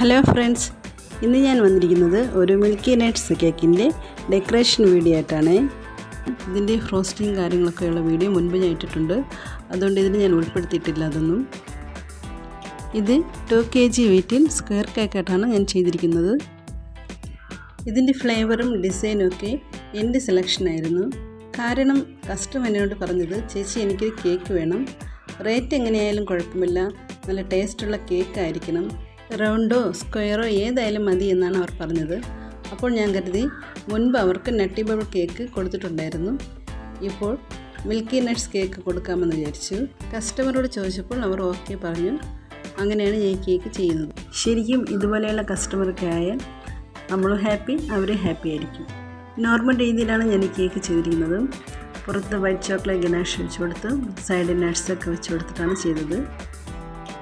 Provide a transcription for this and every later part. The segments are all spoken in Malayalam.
ഹലോ ഫ്രണ്ട്സ് ഇന്ന് ഞാൻ വന്നിരിക്കുന്നത് ഒരു മിൽക്കി നട്ട്സ് കേക്കിന്റെ ഡെക്കറേഷൻ വീഡിയോ ആയിട്ടാണ്. ഇതിന്റെ ഫ്രോസ്റ്റിങ് കാര്യങ്ങളൊക്കെയുള്ള വീഡിയോ മുൻപ് ഞാൻ ഇട്ടിട്ടുണ്ട്. അതുകൊണ്ട് ഇതിന് ഞാൻ ഉൾപ്പെടുത്തിയിട്ടില്ല അതൊന്നും. ഇത് ടു കെ ജി വെയിറ്റിൽ സ്ക്വയർ കേക്കായിട്ടാണ് ഞാൻ ചെയ്തിരിക്കുന്നത്. ഇതിന്റെ ഫ്ലേവറും ഡിസൈനും ഒക്കെ എന്റെ സെലക്ഷനായിരുന്നു കാരണം കസ്റ്റമർ എന്നോട് പറഞ്ഞത് ചേച്ചി എനിക്കൊരു കേക്ക് വേണം. റേറ്റ് എങ്ങനെയായാലും കുഴപ്പമില്ല. നല്ല ടേസ്റ്റുള്ള കേക്ക് ആയിരിക്കണം റൗണ്ടോ സ്ക്വയറോ ഏതായാലും മതി എന്നാണ് അവർ പറഞ്ഞത്. അപ്പോൾ ഞാൻ കരുതി മുൻപ് അവർക്ക് നട്ടി ബബിൾ കേക്ക് കൊടുത്തിട്ടുണ്ടായിരുന്നു. ഇപ്പോൾ മിൽക്കി നട്ട്സ് കേക്ക് കൊടുക്കാമെന്ന് വിചാരിച്ചു. കസ്റ്റമറോട് ചോദിച്ചപ്പോൾ അവർ ഓക്കെ പറഞ്ഞു. അങ്ങനെയാണ് ഞാൻ കേക്ക് ചെയ്യുന്നത്. ശരിക്കും ഇതുപോലെയുള്ള കസ്റ്റമറൊക്കെ ആയാൽ നമ്മളും ഹാപ്പി അവരും ഹാപ്പി ആയിരിക്കും. നോർമൽ രീതിയിലാണ് ഞാൻ ഈ കേക്ക് ചെയ്തിരിക്കുന്നത്. പുറത്ത് വൈറ്റ് ചോക്ലേറ്റ് ഗനാഷ് വെച്ച് കൊടുത്ത് സൈഡിൽ നട്ട്സൊക്കെ വെച്ച് കൊടുത്തിട്ടാണ് ചെയ്തത്.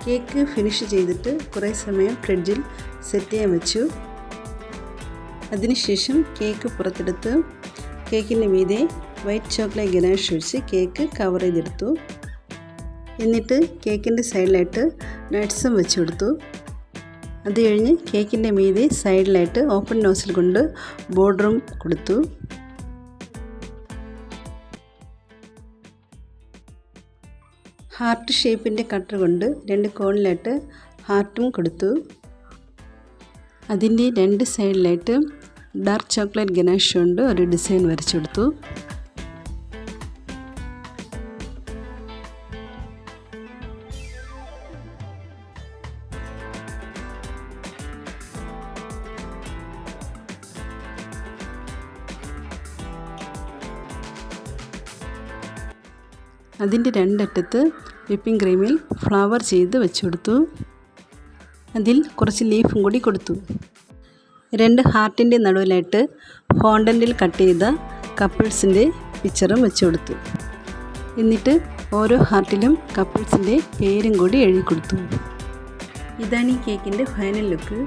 കേക്ക് ഫിനിഷ് ചെയ്തിട്ട് കുറേ സമയം ഫ്രിഡ്ജിൽ സെറ്റ് ചെയ്യാൻ വെച്ചു. അതിനുശേഷം കേക്ക് പുറത്തെടുത്ത് കേക്കിന്റെ മീതെ വൈറ്റ് ചോക്ലേറ്റ് ഗനാഷ് ഒഴിച്ച് കേക്ക് കവർ ചെയ്തെടുത്തു. എന്നിട്ട് കേക്കിന്റെ സൈഡിലായിട്ട് നട്ട്സും വെച്ച് കൊടുത്തു. അത് കഴിഞ്ഞ് കേക്കിന്റെ മീതെ സൈഡിലായിട്ട് ഓപ്പൺ നോസിൽ കൊണ്ട് ബോർഡറും കൊടുത്തു. ഹാർട്ട് ഷേപ്പിന്റെ കട്ടർ കൊണ്ട് രണ്ട് കോണിലായിട്ട് ഹാർട്ടും കൊടുത്തു. അതിന്റെ രണ്ട് സൈഡിലായിട്ട് ഡാർക്ക് ചോക്ലേറ്റ് ഗനാഷ് കൊണ്ട് ഒരു ഡിസൈൻ വരച്ചു കൊടുത്തു. അതിന്റെ രണ്ടറ്റത്ത് വിപ്പിംഗ് ക്രീമിൽ ഫ്ലവർ ചെയ്ത് വെച്ച് കൊടുത്തു അതിൽ കുറച്ച് ലീഫും കൂടി കൊടുത്തു. രണ്ട് ഹാർട്ടിന്റെ നടുവിലായിട്ട് ഫോണ്ടന്റിൽ കട്ട് ചെയ്ത കപ്പിൾസിന്റെ പിക്ചറും വെച്ച് കൊടുത്തു എന്നിട്ട് ഓരോ ഹാർട്ടിലും കപ്പിൾസിന്റെ പേരും കൂടി എഴുതി കൊടുത്തു. ഇതാണ് ഈ കേക്കിന്റെ ഫൈനൽ ലുക്ക്.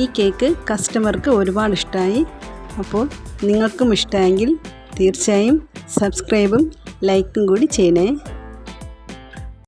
ഈ കേക്ക് കസ്റ്റമർക്ക് ഒരുപാട് ഇഷ്ടമായി. അപ്പോൾ നിങ്ങൾക്കും ഇഷ്ടമായെങ്കിൽ തീർച്ചയായും സബ്സ്ക്രൈബും ലൈക്കും കൂടി ചെയ്യണേ.